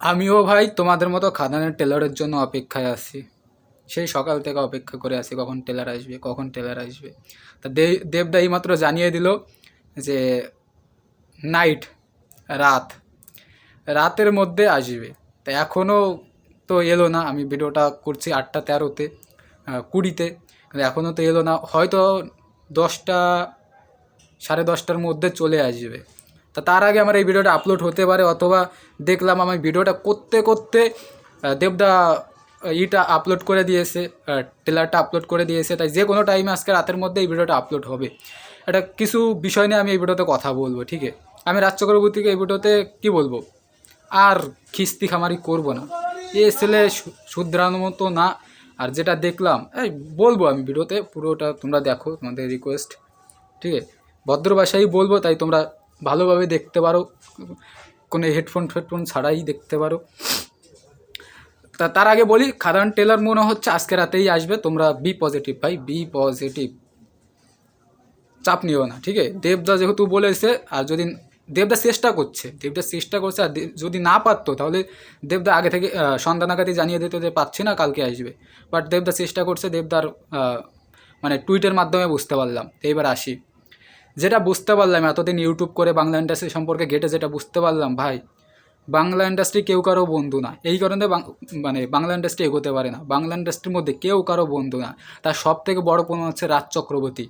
আমিও ভাই তোমাদের মতো খাদানের টেলারের জন্য অপেক্ষায় আছি। সেই সকাল থেকে অপেক্ষা করে আছি কখন টেলার আসবে, কখন টেলার আসবে। তা দেবদা এইমাত্র জানিয়ে দিল যে নাইট, রাত, রাতের মধ্যে আসবে। তা এখনও তো এলো না, আমি ভিডিওটা করছি আটটা তেরোতে কুড়িতে। এখনও তো এলো না, হয়তো দশটা, সাড়ে দশটার মধ্যে চলে আসবে। তা তার আগে আমার এই ভিডিওটা আপলোড হতে পারে অথবা দেখলাম আমি ভিডিওটা করতে করতে দেবদা ইটা আপলোড করে দিয়েছে টেলারটা আপলোড করে দিয়েছে। তাই যে কোনো টাইমে আজকে রাতের মধ্যে এই ভিডিওটা আপলোড হবে। এটা কিছু বিষয় নিয়ে আমি এই ভিডিওতে কথা বলব, ঠিক আছে? আমি রাজ চক্রবর্তীকে এই ভিডিওতে কী বলব? আর খিস্তি খামারি করব না। এ ছেলে শু- শুধরানোর মতো না। আর যেটা দেখলাম, এই বলব আমি ভিডিওতে, পুরোটা তোমরা দেখো, তোমাদের রিকোয়েস্ট ঠিক আছে? ভদ্র ভাষায় বলব, তাই তোমরা ভালোভাবে দেখতে পারো। কোনো হেডফোন ফেডফোন ছাড়াই দেখতে পারো। তা, তার আগে বলি, খাদান টেলার মনে হচ্ছে আজকে রাতেই আসবে। তোমরা বি পজিটিভ ভাই বি পজিটিভ চাপ নিও না, ঠিক আছে? দেবদা যেহেতু বলেছে, আর যদি দেবদা চেষ্টা করছে, দেবদা চেষ্টা করছে, আর যদি না পারতো, তাহলে দেবদা আগে থেকে সন্ধ্যা জানিয়ে দিত যে পাচ্ছি না, কালকে আসবে। বাট দেবদা চেষ্টা করছে, দেবদার মানে টুইটের মাধ্যমে বুঝতে পারলাম। তো এবার আসি। যেটা বুঝতে পারলাম, এতদিন ইউটিউব করে বাংলা ইন্ডাস্ট্রি সম্পর্কে ঘেটে যেটা বুঝতে পারলাম, ভাই, বাংলা ইন্ডাস্ট্রি কেউ কারও বন্ধু না। এই কারণে মানে বাংলা ইন্ডাস্ট্রি এগোতে পারে না। বাংলা ইন্ডাস্ট্রির মধ্যে কেউ কারও বন্ধু না। তার সব থেকে বড় প্রমাণ হচ্ছে রাজ চক্রবর্তী।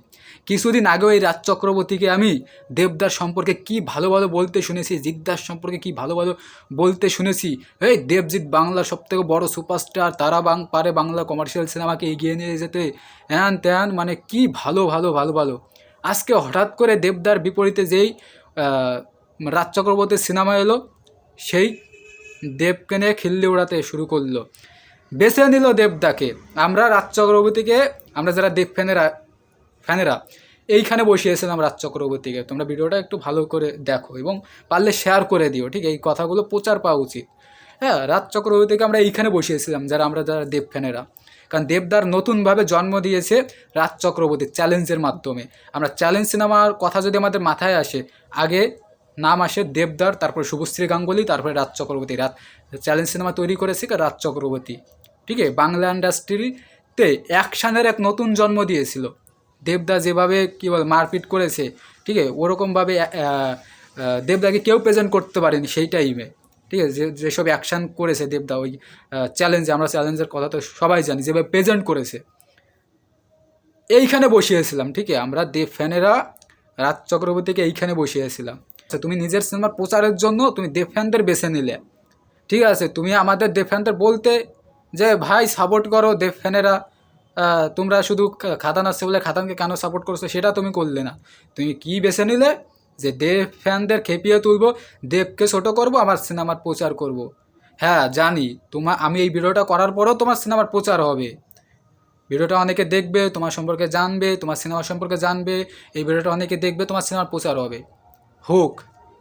কিছুদিন আগেও এই রাজ চক্রবর্তীকে আমি দেবদাস সম্পর্কে কি ভালো ভালো বলতে শুনেছি জিদ্দাস সম্পর্কে কি ভালো ভালো বলতে শুনেছি, এই দেবজিৎ বাংলার সব থেকে বড় সুপারস্টার তারা বাং, পারে বাংলা কমার্শিয়াল সিনেমাকে এগিয়ে নিয়ে যেতে। হ্যান ত্যান মানে কি ভালো ভালো ভালো ভালো। আজকে হঠাৎ করে দেবদার বিপরীতে যেই রাজ চক্রবর্তীর সিনেমা এলো, সেই দেবকে নিয়ে খিল্লি উড়াতে শুরু করল। বেছে নিল দেবদাকে। আমরা রাজ চক্রবর্তীকে, আমরা যারা দেব ফ্যানেরা ফ্যানেরা, এইখানে বসিয়েছিলাম রাজ চক্রবর্তীকে। তোমরা ভিডিওটা একটু ভালো করে দেখো এবং পারলে শেয়ার করে দিও, ঠিক? এই কথাগুলো প্রচার পাওয়া উচিত। হ্যাঁ রাজ চক্রবর্তীকে আমরা এইখানে বসিয়েছিলাম, যারা আমরা, যারা দেব ফ্যানেরা। কারণ দেবদার নতুনভাবে জন্ম দিয়েছে রাজ চক্রবর্তী চ্যালেঞ্জের মাধ্যমে। আমরা চ্যালেঞ্জ সিনেমার কথা যদি আমাদের মাথায় আসে, আগে নাম আসে দেবদার, তারপর শুভশ্রী গাঙ্গুলি, তারপরে রাজ চক্রবর্তী। রাত চ্যালেঞ্জ সিনেমা তৈরি করেছে রাজ চক্রবর্তী। ঠিক আছে? বাংলা ইন্ডাস্ট্রিতে অ্যাকশানের এক নতুন জন্ম দিয়েছিল। দেবদা যেভাবে কী বল, মারপিট করেছে, ঠিক আছে? ওরকমভাবে দেবদাকে কেউ প্রেজেন্ট করতে পারেনি সেই টাইমে। ঠিক আছে? যে, যেসব অ্যাকশান করেছে দেবদা, ওই চ্যালেঞ্জে আমরা চ্যালেঞ্জের কথা তো সবাই জানি, যেভাবে প্রেজেন্ট করেছে। এইখানে বসিয়েছিলাম, ঠিক আছে? আমরা দেব ফ্যানেরা রাজ চক্রবর্তীকে এইখানে বসিয়েছিলাম। আচ্ছা তুমি নিজের সিনেমার প্রচারের জন্য তুমি দেব ফ্যানদের বেছে নিলে। ঠিক আছে? তুমি আমাদের দেব ফ্যানদের বলতে যে, ভাই সাপোর্ট করো দেব ফ্যানেরা। তোমরা শুধু খাদান আসছে বলে খাদানকে কেন সাপোর্ট করছ? সেটা তুমি করলে না। তুমি কি বেছে নিলে? যে দেব ফ্যানদের খেপিয়ে তুলবো, দেবকে ছোট করব আমার সিনেমার প্রচার করব। হ্যাঁ জানি। তোমার আমি এই ভিডিওটা করার পরেও তোমার সিনেমার প্রচার হবে। ভিডিওটা অনেকে দেখবে, তোমার সম্পর্কে জানবে, তোমার সিনেমা সম্পর্কে জানবে, এই ভিডিওটা অনেকে দেখবে, তোমার সিনেমার প্রচার হবে। হোক,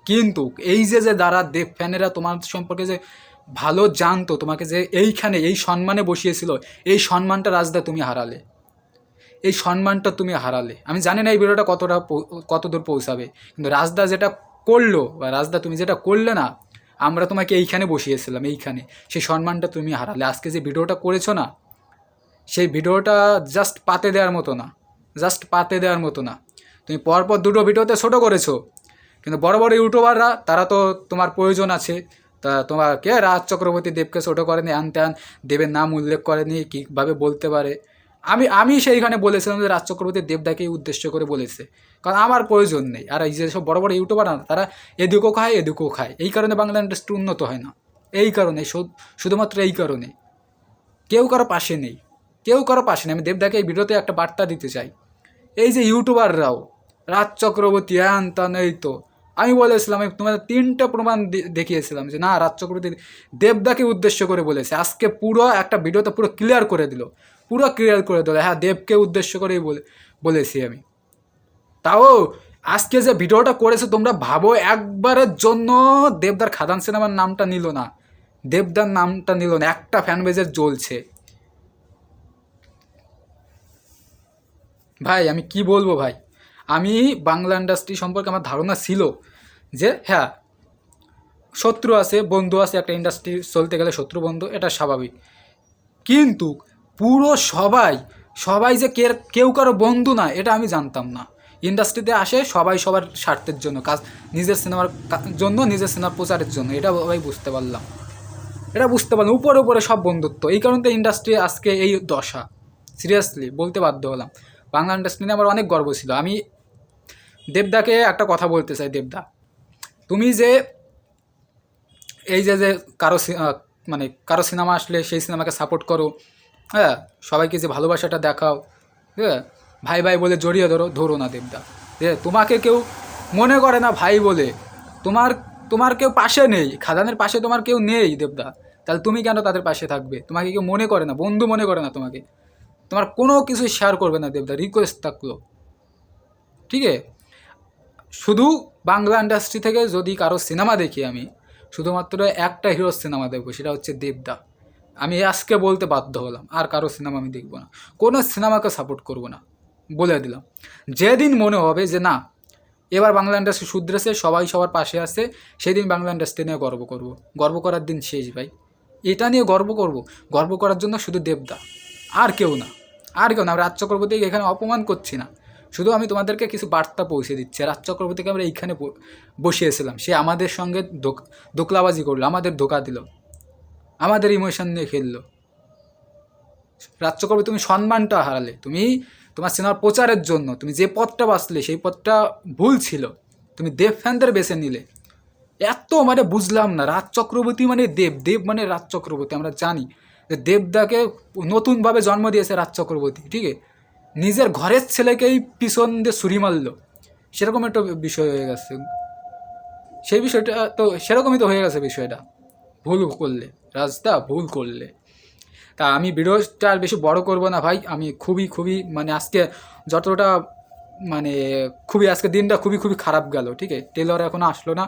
কিন্তু এই যে যে দ্বারা দেব ফ্যানেরা তোমার সম্পর্কে যে ভালো জানতো, তোমাকে যে এইখানে এই সম্মানে বসিয়েছিল, এই সম্মানটা রাজদা তুমি হারালে। এই সম্মানটা তুমি হারালে। আমি জানি না এই ভিডিওটা কতটা কত দূর পৌঁছাবে, কিন্তু রাজদা যেটা করল বা রাজদা তুমি যেটা করলে না, আমরা তোমাকে এইখানে বসিয়েছিলাম, এইখানে। সেই সম্মানটা তুমি হারালে। আজকে যে ভিডিওটা করেছ না, সেই ভিডিওটা জাস্ট পাতে দেওয়ার মতো না জাস্ট পাতে দেওয়ার মতো না। তুমি পরপর দুটো ভিডিওতে ছোটো করেছ, কিন্তু বড় বড় ইউটিউবাররা, তারা তো তোমার প্রয়োজন আছে। তা তোমার কে রাজ চক্রবর্তী দেবকে ছোটো করেনি আনতে আন, দেবের নাম উল্লেখ করেনি, কীভাবে বলতে পারে আমি আমি সেইখানে বলেছিলাম যে রাজ চক্রবর্তী দেবদাকেই উদ্দেশ্য করে বলেছে। কারণ আমার প্রয়োজন নেই। আর এই যেসব বড় বড় ইউটিউবার না, তারা এদিকেও খায় এদিকেও খায়। এই কারণে বাংলা ইন্ডাস্ট্রি উন্নত হয় না। এই কারণে শুধুমাত্র এই কারণে। কেউ কারও পাশে নেই। কেউ কারও পাশে নেই। আমি দেবদাকে এই ভিডিওতে একটা বার্তা দিতে চাই। এই যে ইউটিউবাররাও, রাজ চক্রবর্তী হ্যান ত্যান এই তো, আমি বলেছিলাম, আমি তোমাদের তিনটা প্রমাণ দেখিয়েছিলাম যে না, রাজ চক্রবর্তী দেবদাকে উদ্দেশ্য করে বলেছে। আজকে পুরো একটা ভিডিওতে পুরো ক্লিয়ার করে দিল। পুরো ক্লিয়ার করে দিল। হ্যাঁ দেবকে উদ্দেশ্য করেই বলে, বলেছি আমি। তাও আজকে যে ভিডিওটা করেছে, তোমরা ভাবো একবারের জন্য দেবদার খাদান সিনেমার নামটা নিল না। দেবদার নামটা নিল না, একটা ফ্যান বেজের জ্বলছে। ভাই, আমি কি বলব ভাই? আমি বাংলা ইন্ডাস্ট্রি সম্পর্কে আমার ধারণা ছিল যে হ্যাঁ শত্রু আছে, বন্ধু আছে, একটা ইন্ডাস্ট্রি চলতে গেলে শত্রু বন্ধু, এটা স্বাভাবিক। কিন্তু পুরো সবাই সবাই যে কেউ কারও বন্ধু না, এটা আমি জানতাম না। ইন্ডাস্ট্রিতে আসে সবাই সবার স্বার্থের জন্য, কাজ, নিজের সিনেমার জন্য, নিজের সিনেমার প্রচারের জন্য, এটা সবাই বুঝতে পারলাম। এটা বুঝতে পারলাম, উপরে উপরে সব বন্ধুত্ব। এই কারণে ইন্ডাস্ট্রি আজকে এই দশা। সিরিয়াসলি বলতে বাধ্য হলাম। বাংলা ইন্ডাস্ট্রি নিয়ে আমার অনেক গর্ব ছিল। আমি দেবদাকে একটা কথা বলতে চাই, দেবদা। তুমি যে এই যে যে কারও মানে কারও সিনেমা আসলে সেই সিনেমাকে সাপোর্ট করো হ্যাঁ সবাইকে যে ভালোবাসাটা দেখাও হ্যাঁ ভাই ভাই বলে জড়িয়ে ধরো ধরো না দেবদা। হ্যাঁ তোমাকে কেউ মনে করে না ভাই বলে। তোমার তোমার কেউ পাশে নেই, খাদানের পাশে তোমার কেউ নেই দেবদা। তাহলে তুমি কেন তাদের পাশে থাকবে? তোমাকে কেউ মনে করে না, বন্ধু মনে করে না তোমাকে। তোমার কোনো কিছু শেয়ার করবে না দেবদা রিকোয়েস্ট থাকল। ঠিক আছে? শুধু বাংলা ইন্ডাস্ট্রি থেকে যদি কারও সিনেমা দেখি আমি, শুধুমাত্র একটা হিরোর সিনেমা দেখব, সেটা হচ্ছে দেবদা। আমি আজকে বলতে বাধ্য হলাম, আর কারও সিনেমা আমি দেখব না। কোনো সিনেমাকে সাপোর্ট করব না, বলে দিলাম। যেদিন মনে হবে যে না, এবার বাংলা ইন্ডাস্ট্রি শুধরেছে, সবাই সবার পাশে আছে, সেদিন বাংলা ইন্ডাস্ট্রি নিয়ে গর্ব করব। গর্ব করার দিন শেষ ভাই। এটা নিয়ে গর্ব করব। গর্ব করার জন্য শুধু দেবদা, আর কেউ না, আর কেউ না। রাজ চক্রবর্তীকে এখানে অপমান করছি না। শুধু আমি তোমাদেরকে কিছু বার্তা পৌঁছে দিচ্ছি। রাজ চক্রবর্তীকে আমরা এইখানে বসিয়েছিলাম। সে আমাদের সঙ্গে দোকলাবাজি করল, আমাদের ধোকা দিল। আমাদের ইমোশন নিয়ে খেললো। রাজ চক্রবর্তী তুমি সম্মানটা হারালে। তুমি তোমার সিনেমার প্রচারের জন্য, তুমি যে পথটা বাঁচলে, সেই পথটা ভুল ছিল। তুমি দেব ফ্যানদের বেছে নিলে। এত মানে বুঝলাম না, রাজ চক্রবর্তী মানে দেব দেব মানে রাজ চক্রবর্তী, আমরা জানি। যে দেবদাকে নতুনভাবে জন্ম দিয়েছে রাজ চক্রবর্তী, ঠিক আছে? নিজের ঘরের ছেলেকেই পিছন দিয়ে ছুরি মারলো। সেরকম একটা বিষয় হয়ে গেছে। সেই বিষয়টা তো সেরকমই তো হয়ে গেছে বিষয়টা। ভুল করলে, রাজদা ভুল করলে। তা আমি ভিডিওটা আর বেশি বড় করব না ভাই, আমি খুবই খুবই মানে আজকে যতটা মানে খুবই আজকে দিনটা খুবই খুবই খারাপ গেল, ঠিক আছে? টেলর এখনও আসলো না।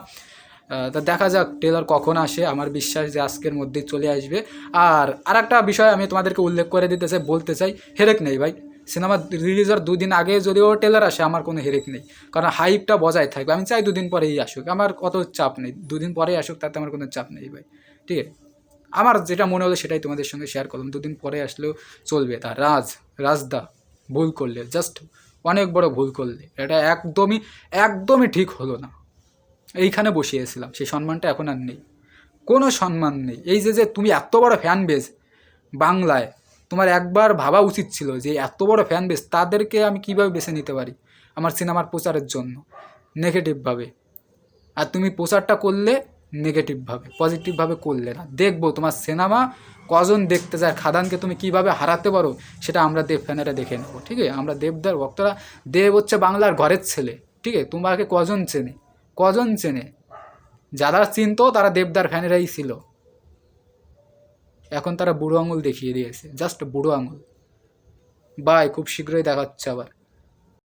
তা দেখা যাক টেলর কখন আসে, আমার বিশ্বাস যে আজকের মধ্যেই চলে আসবে। আর আর একটা বিষয় আমি তোমাদেরকে উল্লেখ করে দিতে চাই, বলতে চাই, হেরেক নেই ভাই। সিনেমা রিলিজের দুদিন আগে যদিও টেলার আসে, আমার কোনো হেরেক নেই। কারণ হাইপটা বজায় থাকবে। আমি চাই দুদিন পরেই আসুক। আমার অত চাপ নেই। দুদিন পরেই আসুক, তাতে আমার কোনো চাপ নেই ভাই। ঠিক আছে? আমার যেটা মনে হলো সেটাই তোমাদের সঙ্গে শেয়ার করলাম। দুদিন পরে আসলেও চলবে তা রাজ, রাজদা, ভুল করলে জাস্ট অনেক বড় ভুল করলে। এটা একদমই একদমই ঠিক হলো না। এইখানে বসিয়েছিলাম। সেই সম্মানটা এখন আর নেই। কোনো সম্মান নেই। এই যে যে তুমি এত বড় ফ্যান বেজ বাংলায় তোমার একবার ভাবা উচিত ছিল যে এত বড় ফ্যান বেজ তাদেরকে আমি কীভাবে বেছে নিতে পারি আমার সিনেমার প্রচারের জন্য? নেগেটিভভাবে আর তুমি প্রচারটা করলে নেগেটিভভাবে পজিটিভভাবে করলে না। দেখব তোমার সিনেমা কজন দেখতে যায়, খাদানকে তুমি কীভাবে হারাতে পারো সেটা আমরা দেব ফ্যানেরা দেখে নেব, ঠিক আছে? আমরা দেবদার ভক্তরা, দেব হচ্ছে বাংলার ঘরের ছেলে, ঠিক আছে? তোমাকে কজন চেনে? কজন চেনে? যারা চিনতো তারা দেবদার ফ্যানেরাই ছিল। এখন তারা বুড়ো আঙুল দেখিয়ে দিয়েছে জাস্ট বুড়ো আঙুল। বাই, খুব শীঘ্রই দেখা হচ্ছে আবার।